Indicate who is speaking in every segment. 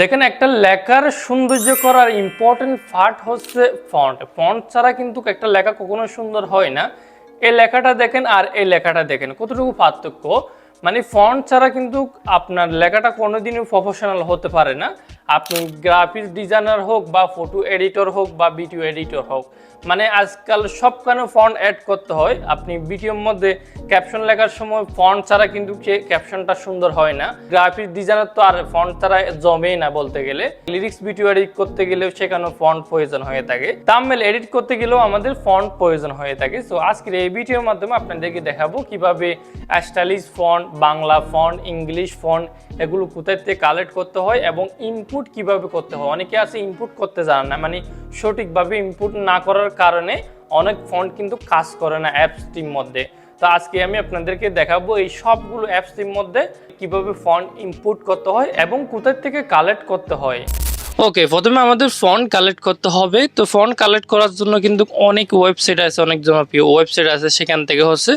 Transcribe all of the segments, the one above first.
Speaker 1: দেখেন, একটা লেখার সৌন্দর্য করার ইম্পর্টেন্ট পার্ট হচ্ছে ফন্ট ফন্ট ছাড়া কিন্তু একটা লেখা কখনো সুন্দর হয় না। এই লেখাটা দেখেন আর এই লেখাটা দেখেন। কতটুকু পার্থক্য? মানে ফন্ট ছাড়া কিন্তু আপনার লেখাটা কোনোদিনই প্রফেশনাল হতে পারে না। আপনি গ্রাফিক্স ডিজাইনার হোক বা ফটো এডিটর হোক বা ভিডিও এডিটর হোক মানে আজকাল সব কেন ফন্ট অ্যাড করতে হয়। আপনি ভিডিওর মধ্যে ক্যাপশন লেখার সময় ফন্ট ছাড়া কিন্তু সে ক্যাপশনটা সুন্দর হয় না। গ্রাফিক্স ডিজাইনার তো আর ফন্ট ছাড়া জমেই না বলতে গেলে। লিরিক্স ভিডিও এডিট করতে গেলেও সেখানে ফন্ট প্রয়োজন হয়ে থাকে। তামমেল এডিট করতে গেলেও আমাদের ফন্ট প্রয়োজন হয়ে থাকে। সো আজকের এই ভিডিওর মাধ্যমে আপনাদেরকে দেখাবো কীভাবে stylish font Bangla font English font এগুলো কোথায় থেকে কালেক্ট করতে হয় এবং ইনপুট কীভাবে করতে হয়? অনেকে আছে ইনপুট করতে জানে না মানে সঠিকভাবে ইনপুট না করার কারণে অনেক ফন্ট কিন্তু কাজ করে না অ্যাপসটির মধ্যে। তো আজকে আমি আপনাদেরকে দেখাবো এই সবগুলো অ্যাপসটির মধ্যে কীভাবে ফন্ট ইনপুট করতে হয় এবং কোথায় থেকে কালেক্ট করতে হয়। ওকে প্রথমে আমাদের ফন্ট কালেক্ট করতে হবে। তো ফন্ট কালেক্ট করার জন্য কিন্তু অনেক ওয়েবসাইট আছে, অনেক জনপ্রিয় ওয়েবসাইট আছে। সেখান থেকে হচ্ছে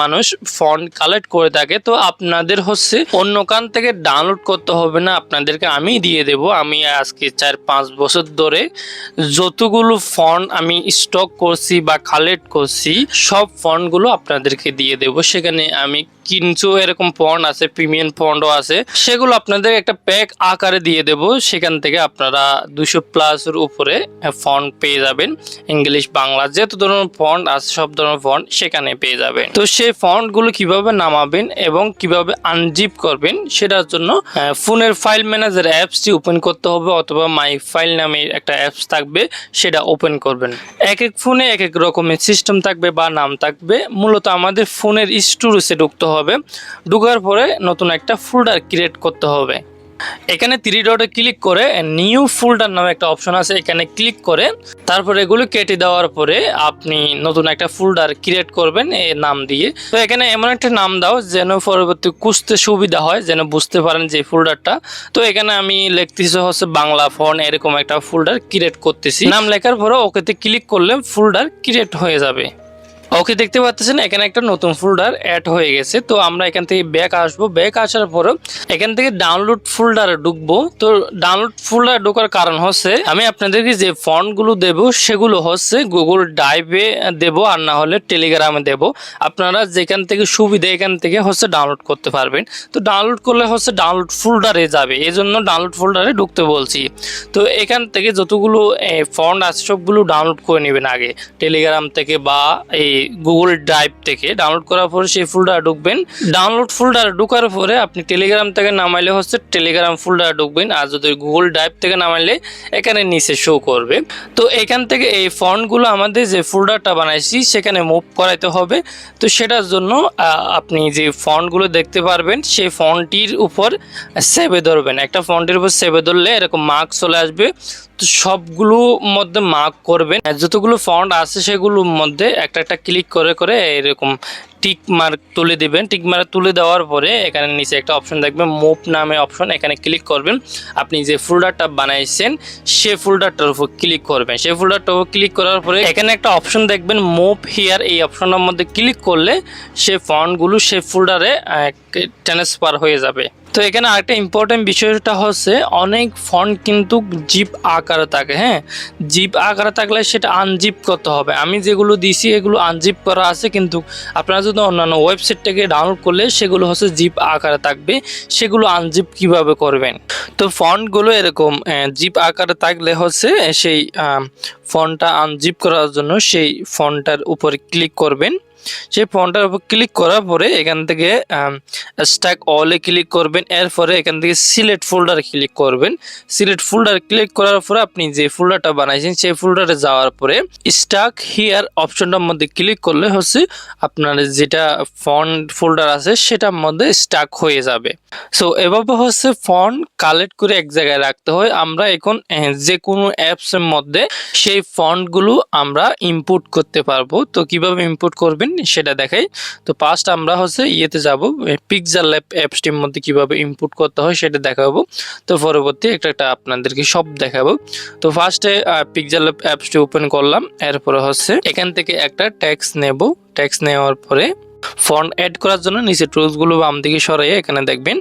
Speaker 1: মানুষ ফন্ট কালেক্ট করে থাকে। তো আপনাদের হচ্ছে অন্য কান থেকে ডাউনলোড করতে হবে না। আপনাদেরকে আমি দিয়ে দেব। আমি আজকে চার পাঁচ বছর ধরে যতগুলো ফন্ট আমি স্টক করছি বা কালেক্ট করছি, সব ফন্টগুলো আপনাদেরকে দিয়ে দেব। সেখানে আমি কিছু এরকম ফন্ড আছে প্রিমিয়াম ফন্ডও আছে। সেগুলো আপনাদের একটা প্যাক আকারে দিয়ে দেব। সেখান থেকে আপনারা দুশো প্লাসের উপরে ফন্ড পেয়ে যাবেন। ইংলিশ বাংলা যত ধরনের ফন্ড আছে, সব ধরনের ফন্ড সেখানে পেয়ে যাবেন। তো সেই ফন্ডগুলো কীভাবে নামাবেন এবং কীভাবে আনজিপ করবেন, সেটার জন্য ফোনের ফাইল ম্যানেজার অ্যাপসটি ওপেন করতে হবে অথবা মাই ফাইল নামে একটা অ্যাপস থাকবে, সেটা ওপেন করবেন। এক এক ফোনে এক এক রকমের সিস্টেম থাকবে বা নাম থাকবে। মূলত আমাদের ফোনের স্টোরেজে ঢুকতে হবে। ঢুকার পরে নতুন একটা ফোল্ডার ক্রিয়েট করতে হবে। এখানে থ্রি ডটে ক্লিক করে নিউ ফোল্ডার নামে একটা অপশন আছে, এখানে ক্লিক করে তারপরে এগুলো কেটে দেওয়ার পরে আপনি নতুন একটা ফোল্ডার ক্রিয়েট করবেন এ নাম দিয়ে। তো এখানে এমন একটা নাম দাও যেন পরবর্তী খুঁজতে সুবিধা হয়, যেন বুঝতে পারেন যে ফোল্ডারটা তো এখানে আমি লিখতেছি হচ্ছে বাংলা ফোন এরকম একটা ফোল্ডার ক্রিয়েট করতেছি। নাম লেখার পরে ওকেতে ক্লিক করলে ফোল্ডার ক্রিয়েট হয়ে যাবে। ওকে দেখতে পাচ্ছেন, এখানে একটা নতুন ফোল্ডার অ্যাড হয়ে গেছে। তো আমরা এখান থেকে ব্যাক আসব। ব্যাক আসার পরে এখান থেকে ডাউনলোড ফোল্ডারে ঢুকবো। তো ডাউনলোড ফোল্ডার ঢোকার কারণ হচ্ছে, আমি আপনাদেরকে যে ফন্টগুলো দেব, সেগুলো হচ্ছে গুগল ড্রাইভে দেব, আর না হলে টেলিগ্রামে দেব। আপনারা যেখান থেকে সুবিধা এখান থেকে হচ্ছে ডাউনলোড করতে পারবেন। তো ডাউনলোড করলে হচ্ছে ডাউনলোড ফোল্ডারে যাবে। এই জন্য ডাউনলোড ফোল্ডারে ঢুকতে বলছি। তো এখান থেকে যতগুলো ফন্ট আছে, সবগুলো ডাউনলোড করে নেবেন আগে। টেলিগ্রাম থেকে বা এই গুগল ড্রাইভ থেকে ডাউনলোড করার পরে সেই ফোল্ডার ঢুকবেন। ডাউনলোড ফোল্ডার ঢুকার পরে আপনি টেলিগ্রাম থেকে নামাইলে হচ্ছে টেলিগ্রাম ফোল্ডার ঢুকবেন আর যদি গুগল ড্রাইভ থেকে নামাইলে এখানে নিচে শো করবে। তো এখান থেকে এই ফন্টগুলো আমাদের যে ফোল্ডারটা বানাইছি সেখানে মুভ করাইতে হবে। তো সেটার জন্য আপনি যে ফন্টগুলো দেখতে পারবেন সেই ফন্টটির উপর সেভে ধরবেন। একটা ফন্টের উপর সেভে ধরলে এরকম মার্ক চলে আসবে। সবগুলো মধ্যে মার্ক করবেন। যতগুলো ফন্ড আছে সেগুলোর মধ্যে একটা একটা ক্লিক করে করে এরকম টিক মার্ক তুলে দেবেন। টিক মার্ক তুলে দেওয়ার পরে এখানে নিচে একটা অপশন দেখবেন মুভ নামে অপশন এখানে ক্লিক করবেন। আপনি যে ফোল্ডারটা বানাইছেন, সে ফোল্ডারটার উপর ক্লিক করবেন। সেই ফোল্ডারটার উপর ক্লিক করার পরে এখানে একটা অপশন দেখবেন মুভ হিয়ার এই অপশনের মধ্যে ক্লিক করলে সে ফন্টগুলো সে ফোল্ডারে ট্রান্সফার হয়ে যাবে। তো এখানে আরেকটা ইম্পর্টেন্ট বিষয়টা হচ্ছে, অনেক ফন্ট কিন্তু জিপ আকারে থাকে হ্যাঁ? জিপ আকারে থাকলে সেটা আনজিপ করতে হবে। আমি যেগুলো দিছি, এগুলো আনজিপ করা আছে, কিন্তু আপনারা অন্যান্য ওয়েবসাইট থেকে ডাউনলোড করলে সেগুলো হচ্ছে জিপ আকারে থাকবে। সেগুলো আনজিপ কীভাবে করবেন? তো ফন্টগুলো এরকম জিপ আকারে থাকলে হচ্ছে সেই ফন্টটা আনজিপ করার জন্য সেই ফন্টটার উপরে ক্লিক করবেন। সেই ফোনটার উপর ক্লিক করার পরে এখান থেকে স্ট্যাক অলে ক্লিক করবেন। এরপরে এখান থেকে সিলেক্ট ফোল্ডারে ক্লিক করবেন। সিলেক্ট ফোল্ডার ক্লিক করার পরে আপনি যে ফোল্ডারটা বানাইছেন, সেই ফোল্ডারে যাওয়ার পরে স্টাক হিয়ার অপশনটার মধ্যে ক্লিক করলে হচ্ছে আপনার যেটা ফন্ট ফোল্ডার আছে, সেটার মধ্যে স্টাক হয়ে যাবে। সো এভাবে হচ্ছে ফন্ট কালেক্ট করে এক জায়গায় রাখতে হয়। আমরা এখন যে কোনো অ্যাপসের মধ্যে সেই ফন্টগুলো আমরা ইনপুট করতে পারব। তো কীভাবে ইনপুট করবেন? সেটা দেখাই। তো ফার্স্ট আমরা হচ্ছে ইয়েতে যাব পিকজার ল্যাব অ্যাপসটির মধ্যে কীভাবে ইনপুট করতে হয় সেটা দেখাবো। তো পরবর্তী একটা একটা আপনাদেরকে সব দেখাবো। তো ফার্স্টে পিকজার ল্যাব অ্যাপসটি ওপেন করলাম, এরপরে হচ্ছে এখান থেকে একটা ট্যাক্স নেব। ট্যাক্স নেওয়ার পরে ফন্ট অ্যাড করার জন্য নিচে টুলসগুলো বাম দিকে সরাইয়ে এখানে দেখবেন,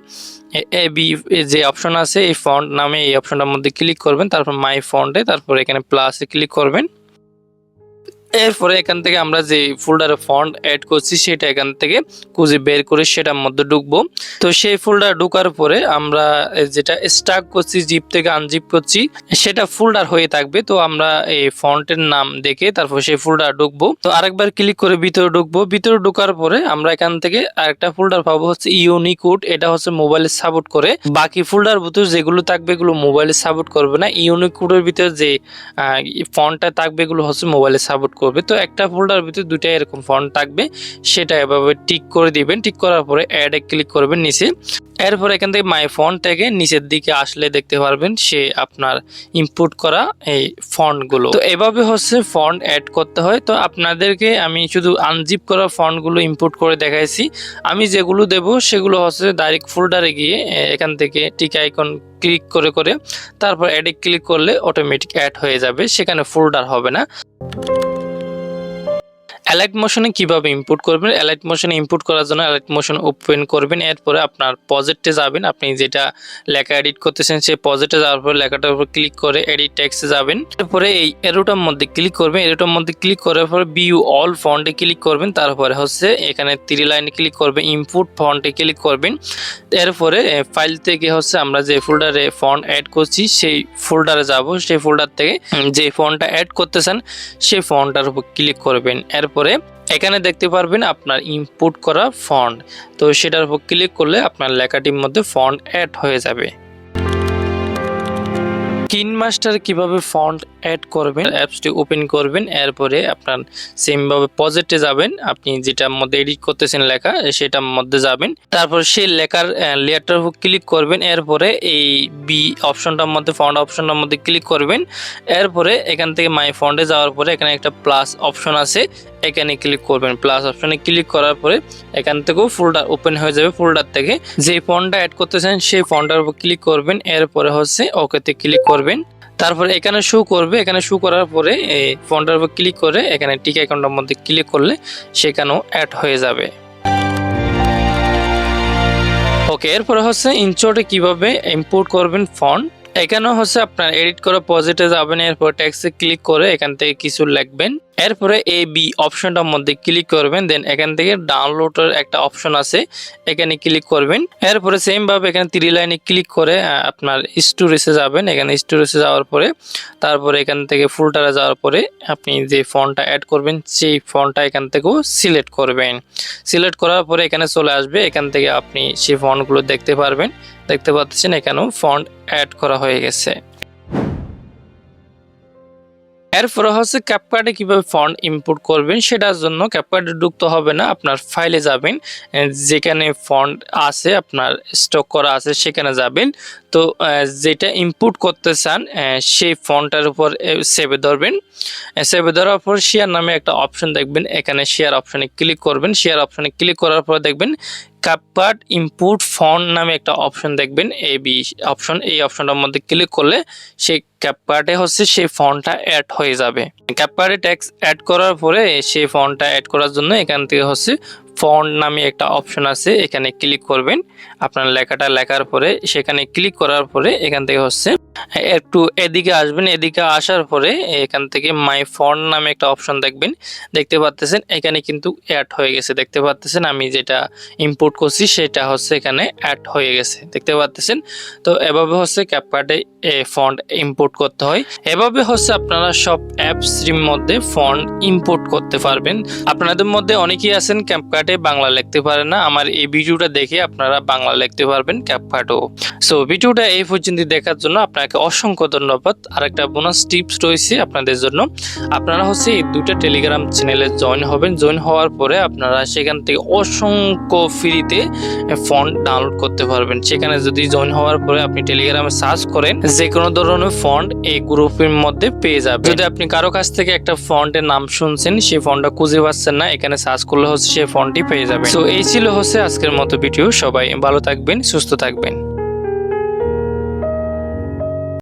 Speaker 1: এ বি যে অপশন আছে, এই ফন্ট নামে এই অপশনটার মধ্যে ক্লিক করবেন, তারপর মাই ফন্টে তারপর এখানে প্লাসে ক্লিক করবেন। এরপরে এখান থেকে আমরা যে ফোল্ডারে ফন্ট অ্যাড করছি, সেটা এখান থেকে খুঁজে বের করে সেটার মধ্যে ঢুকবো। তো সেই ফোল্ডার ঢোকার পরে আমরা যেটা স্টাক করছি জিপ থেকে আনজিপ করছি, সেটা ফোল্ডার হয়ে থাকবে। তো আমরা এই ফন্টের নাম দেখে তারপর সেই ফোল্ডার ঢুকবো। তো আরেকবার ক্লিক করে ভিতরে ঢুকবো। ভিতরে ঢোকার পরে আমরা এখান থেকে আরেকটা ফোল্ডার পাবো হচ্ছে ইউনিকোড এটা হচ্ছে মোবাইলে সাপোর্ট করে। বাকি ফোল্ডার ভিতরে যেগুলো থাকবে, এগুলো মোবাইলে সাপোর্ট করবে না। ইউনিকোডের ভিতরে যে ফন্টটা থাকবে, এগুলো হচ্ছে মোবাইলে সাপোর্ট করবে। তো একটা ফোল্ডার ভিতরে দুইটা এরকম ফন্ট থাকবে, সেটা এভাবে টিক করে দিবেন। টিক করার পরে অ্যাড অ্যাডে ক্লিক করবেন নিচে। এরপর এখান থেকে মাই ফন্ট থেকে নিচের দিকে আসলে দেখতে পারবেন সে আপনার ইনপুট করা এই ফন্টগুলো তো এভাবে হচ্ছে ফন্ট অ্যাড করতে হয়। তো আপনাদেরকে আমি শুধু আনজিপ করা ফন্টগুলো ইনপুট করে দেখাইছি। আমি যেগুলো দেব সেগুলো হচ্ছে ডাইরেক্ট ফোল্ডারে গিয়ে এখান থেকে টিক আইকন ক্লিক করে করে, তারপর অ্যাডে ক্লিক করলে অটোমেটিক অ্যাড হয়ে যাবে। সেখানে ফোল্ডার হবে না। অ্যালাইট মোশনে কীভাবে ইনপুট করবেন? অ্যালাইট মোশনে ইনপুট করার জন্য অ্যালাইট মোশন ওপেন করবেন। এরপরে আপনার প্রজেক্টে যাবেন। আপনি যেটা লেখা এডিট করতেছেন, সেই প্রজেক্টে যাওয়ার পরে লেখাটার উপর ক্লিক করে এডিট ট্যাক্সে যাবেন। এরপরে এই এরোটার মধ্যে ক্লিক করবেন। এরোটার মধ্যে ক্লিক করার পরে বিউ অল ফন্টে ক্লিক করবেন। তারপরে হচ্ছে এখানে থ্রি লাইনে ক্লিক করবেন ইনপুট ফন্টে ক্লিক করবেন। এরপরে ফাইল থেকে হচ্ছে আমরা যে ফোল্ডারে ফন্ট অ্যাড করছি, সেই ফোল্ডারে যাব। সেই ফোল্ডার থেকে যে ফন্টটা অ্যাড করতে চান সেই ফন্টটার উপর ক্লিক করবেন। এরপরে এখানে দেখতে পারবেন আপনার ইনপুট করা ফন্ট তো সেটার উপর ক্লিক করলে আপনার লেখাটির মধ্যে ফন্ট অ্যাড হয়ে যাবে। কিন মাস্টার কীভাবে ফন্ট অ্যাড করবেন অ্যাপসটি ওপেন করবেন, এরপরে আপনার সেমভাবে প্রজেক্টে যাবেন, আপনি যেটার মধ্যে এডিট করতেছেন লেখা, সেটার মধ্যে যাবেন। তারপর সেই লেখার লেয়ারটার উপর ক্লিক করবেন, এরপরে এই বি অপশনটার মধ্যে ফন্ট অপশনটার মধ্যে ক্লিক করবেন। এরপরে এখান থেকে মাই ফন্টে যাওয়ার পরে এখানে একটা প্লাস অপশন আছে, এখানে ক্লিক করবেন। প্লাস অপশনে ক্লিক করার পরে এখান থেকেও ফোল্ডার ওপেন হয়ে যাবে ফোল্ডার থেকে। যে ফন্টটা অ্যাড করতে চান সেই ফন্টটার উপর ক্লিক করবেন, এরপরে হচ্ছে ওকেতে ক্লিক করবেন। তারপরে এখানে শু করবে, এখানে শু করার পরে এই ফোনটার উপর ক্লিক করে এখানে টিক অ্যাকাউন্টের মধ্যে ক্লিক করলে সেখানেও অ্যাড হয়ে যাবে। ওকে এরপরে হচ্ছে ইনচোটে কীভাবে ইম্পোর্ট করবেন ফন্ট এখানেও হচ্ছে আপনার এডিট করা পজিটে যাবেন, এরপর ট্যাক্সে ক্লিক করে এখান থেকে কিছু লিখবেন। এরপরে এ বি অপশনটার মধ্যে ক্লিক করবেন দেন এখান থেকে ডাউনলোডের একটা অপশন আছে, এখানে ক্লিক করবেন। এরপরে সেম ভাবে এখানে থ্রি লাইনে ক্লিক করে আপনার স্টোরেজে যাবেন। এখানে স্টোরেজে যাওয়ার পরে, তারপরে এখান থেকে ফুলটারে যাওয়ার পরে আপনি যে ফন্টটা অ্যাড করবেন, সেই ফন্টটা এখান থেকেও সিলেক্ট করবেন। সিলেক্ট করার পরে এখানে চলে আসবে, এখান থেকে আপনি সেই ফন্টগুলো দেখতে পারবেন। দেখতে পাচ্ছেন এখানেও ফন্ট অ্যাড করা হয়ে গেছে। এরপরে হচ্ছে ক্যাপকার্ডে কীভাবে ফন্ট ইনপুট করবেন, সেটার জন্য ক্যাপকার্ডে ঢুকতে হবে না, আপনার ফাইলে যাবেন যেখানে ফন্ট আছে, আপনার স্টক করা আছে, সেখানে যাবেন। তো যেটা ইনপুট করতে চান সেই ফন্টটার উপর সেভে ধরবেন। সেভে ধরার পর শেয়ার নামে একটা অপশন দেখবেন, এখানে শেয়ার অপশানে ক্লিক করবেন। শেয়ার অপশানে ক্লিক করার পর দেখবেন ক্যাপকার্ড ইম্পোর্ট ফন্ট নামে একটা অপশন দেখবেন এ বি অপশন এই অপশনটার মধ্যে ক্লিক করলে সেই ক্যাপকার্ডে হচ্ছে সেই ফন্টটা অ্যাড হয়ে যাবে। ক্যাপকার্ডে ট্যাক্স অ্যাড করার পরে সেই ফন্টটা অ্যাড করার জন্য এখান থেকে হচ্ছে ফন্ট নামে একটা অপশন আছে, এখানে ক্লিক করবেন। আপনার লেখাটা লেখার পরে, সেখানে ক্লিক করার পরে এখান থেকে হচ্ছে, একটু এদিকে আসবেন। এদিকে আসার পরে এখান থেকে মাই ফন্ট নামে একটা অপশন দেখবেন। দেখতে পাচ্তেছেন এখানে কিন্তু অ্যাড হয়ে গেছে। দেখতে পাচ্তেছেন আমি যেটা ইম্পোর্ট করছি, সেটা হচ্ছে এখানে অ্যাড হয়ে গেছে। দেখতে পাচ্তেছেন তো এভাবে হচ্ছে ক্যাপকার্ডে ফন্ট ইম্পোর্ট করতে হয়। এভাবে হচ্ছে আপনারা সব অ্যাপসের মধ্যে ফন্ট ইম্পোর্ট করতে পারবেন। আপনাদের মধ্যে অনেকেই আছেন ক্যাপকার্টে বাংলা লিখতে পারেন না। আমার এই ভিডিওটা দেখে আপনারা বাংলা লিখতে পারবেন ক্যাপকার্টও সো ভিডিওটা এই পর্যন্ত দেখার জন্য আপনাকে অসংখ্য ধন্যবাদ। আর একটা বোনাস টিপস রয়েছে আপনাদের জন্য। আপনারা হচ্ছে এই দুইটা টেলিগ্রাম চ্যানেলে জয়েন হবেন। জয়েন হওয়ার পরে আপনারা সেখান থেকে অসংখ্য ফ্রিতে ফন্ট ডাউনলোড করতে পারবেন। সেখানে যদি জয়েন হওয়ার পরে আপনি টেলিগ্রামে সার্চ করেন যে কোনো ধরনের ফন্ট এই গ্রুপের মধ্যে পেয়ে যাবেন। যদি আপনি কারও কাছ থেকে একটা ফন্টের নাম শুনছেন, সেই ফন্টটা খুঁজে পাচ্ছেন না, এখানে সার্চ করলে হচ্ছে সেই ফন্টটি পেয়ে যাবেন। তো এই ছিল হচ্ছে আজকের মতো ভিডিও সবাই ভালো থাকবেন, সুস্থ থাকবেন।